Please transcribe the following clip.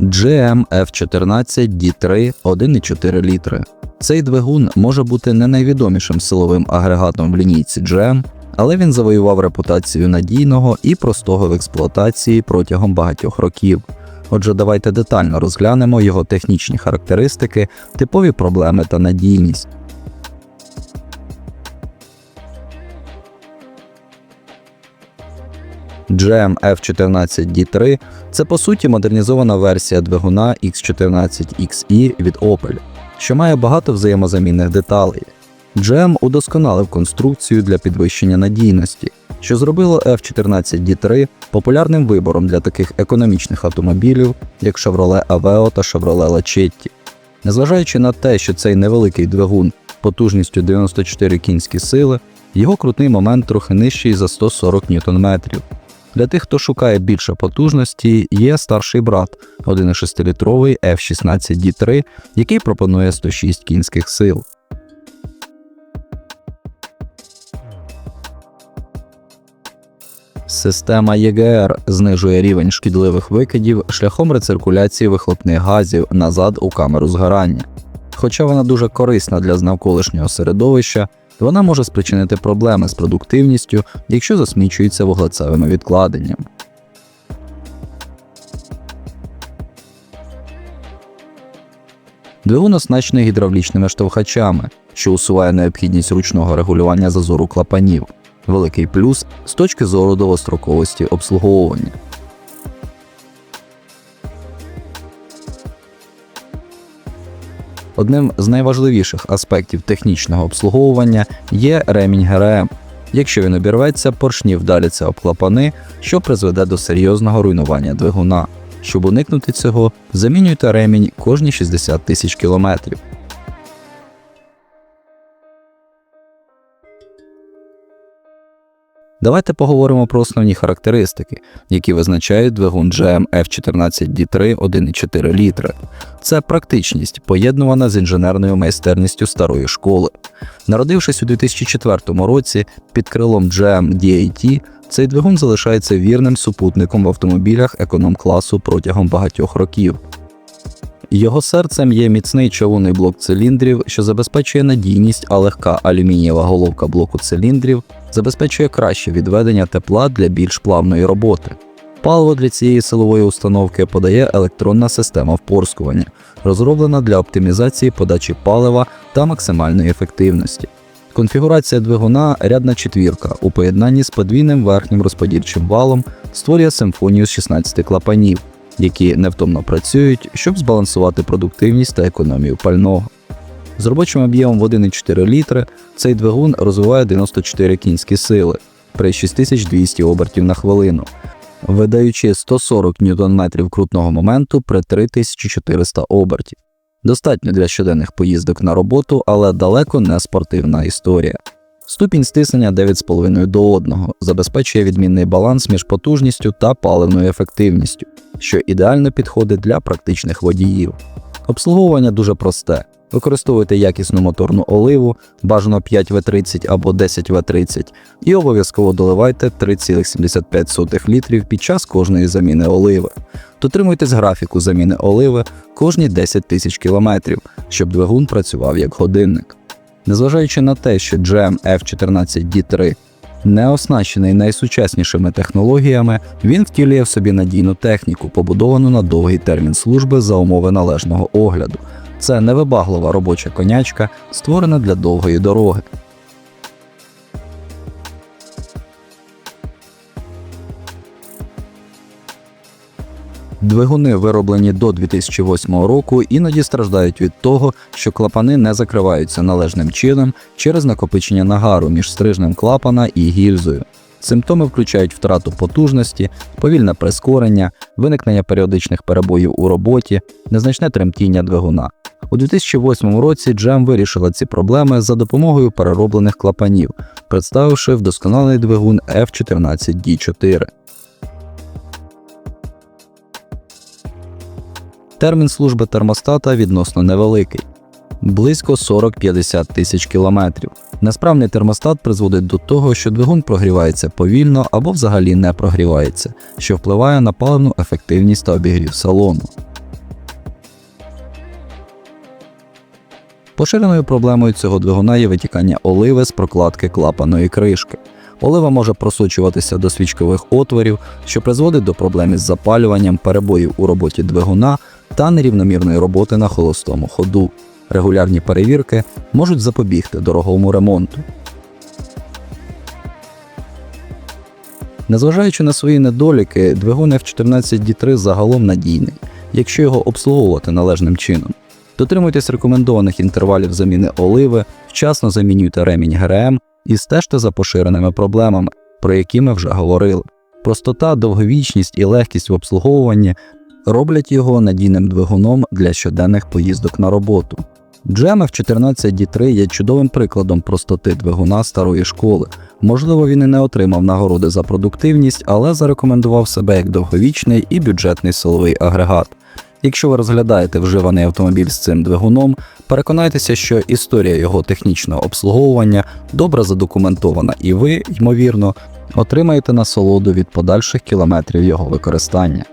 GM F14 D3 1,4 літри. Цей двигун може бути не найвідомішим силовим агрегатом в лінійці GM, але він завоював репутацію надійного і простого в експлуатації протягом багатьох років. Отже, давайте детально розглянемо його технічні характеристики, типові проблеми та надійність. GM F14D3 це по суті модернізована версія двигуна X14XE від Opel, що має багато взаємозамінних деталей. GM удосконалив конструкцію для підвищення надійності, що зробило F14D3 популярним вибором для таких економічних автомобілів, як Chevrolet Aveo та Chevrolet Lachetti. Незважаючи на те, що цей невеликий двигун потужністю 94 кінські сили, його крутний момент трохи нижчий за 140 Нм. Для тих, хто шукає більше потужності, є старший брат 1,6-літровий F16D3, який пропонує 106 кінських сил. Система ЄГР знижує рівень шкідливих викидів шляхом рециркуляції вихлопних газів назад у камеру згорання. Хоча вона дуже корисна для навколишнього середовища, вона може спричинити проблеми з продуктивністю, якщо засмічується вуглецевими відкладеннями. Двигун оснащений гідравлічними штовхачами, що усуває необхідність ручного регулювання зазору клапанів. Великий плюс з точки зору довгостроковості обслуговування. Одним з найважливіших аспектів технічного обслуговування є ремінь ГРМ. Якщо він обірветься, поршні вдаляться об клапани, що призведе до серйозного руйнування двигуна. Щоб уникнути цього, замінюйте ремінь кожні 60 тисяч кілометрів. Давайте поговоримо про основні характеристики, які визначають двигун GM F14D3 1,4 літри. Це практичність, поєднувана з інженерною майстерністю старої школи. Народившись у 2004 році під крилом GM DAT, цей двигун залишається вірним супутником в автомобілях економ-класу протягом багатьох років. Його серцем є міцний човунний блок циліндрів, що забезпечує надійність, а легка алюмінієва головка блоку циліндрів забезпечує краще відведення тепла для більш плавної роботи. Паливо для цієї силової установки подає електронна система впорскування, розроблена для оптимізації подачі палива та максимальної ефективності. Конфігурація двигуна рядна четвірка у поєднанні з подвійним верхнім розподільчим валом створює симфонію з 16 клапанів, які невтомно працюють, щоб збалансувати продуктивність та економію пального. З робочим об'ємом в 1,4 літри цей двигун розвиває 94 кінські сили при 6200 обертів на хвилину, видаючи 140 Нм крутного моменту при 3400 обертів. Достатньо для щоденних поїздок на роботу, але далеко не спортивна історія. Ступінь стиснення 9,5 до 1 забезпечує відмінний баланс між потужністю та паливною ефективністю, що ідеально підходить для практичних водіїв. Обслуговування дуже просте. Використовуйте якісну моторну оливу, бажано 5В30 або 10В30, і обов'язково доливайте 3,75 літрів під час кожної заміни оливи. Дотримуйтесь графіку заміни оливи кожні 10 тисяч кілометрів, щоб двигун працював як годинник. Незважаючи на те, що GM F14D3 не оснащений найсучаснішими технологіями, він втілює в собі надійну техніку, побудовану на довгий термін служби за умови належного огляду. Це невибаглива робоча конячка, створена для довгої дороги. Двигуни, вироблені до 2008 року, іноді страждають від того, що клапани не закриваються належним чином через накопичення нагару між стрижнем клапана і гільзою. Симптоми включають втрату потужності, повільне прискорення, виникнення періодичних перебоїв у роботі, незначне тремтіння двигуна. У 2008 році GM вирішила ці проблеми за допомогою перероблених клапанів, представивши вдосконалений двигун F14D4. Термін служби термостата відносно невеликий близько 40-50 тисяч кілометрів. Несправний термостат призводить до того, що двигун прогрівається повільно або взагалі не прогрівається, що впливає на паливну ефективність та обігрів салону. Поширеною проблемою цього двигуна є витікання оливи з прокладки клапаної кришки. Олива може просочуватися до свічкових отворів, що призводить до проблем із запалюванням, перебоїв у роботі двигуна та нерівномірної роботи на холостому ходу. Регулярні перевірки можуть запобігти дорогому ремонту. Незважаючи на свої недоліки, двигун F14D3 загалом надійний, якщо його обслуговувати належним чином. Дотримуйтесь рекомендованих інтервалів заміни оливи, вчасно замінюйте ремінь ГРМ і стежте за поширеними проблемами, про які ми вже говорили. Простота, довговічність і легкість в обслуговуванні роблять його надійним двигуном для щоденних поїздок на роботу. GM F14D3 є чудовим прикладом простоти двигуна старої школи. Можливо, він і не отримав нагороди за продуктивність, але зарекомендував себе як довговічний і бюджетний силовий агрегат. Якщо ви розглядаєте вживаний автомобіль з цим двигуном, переконайтеся, що історія його технічного обслуговування добре задокументована, і ви, ймовірно, отримаєте насолоду від подальших кілометрів його використання.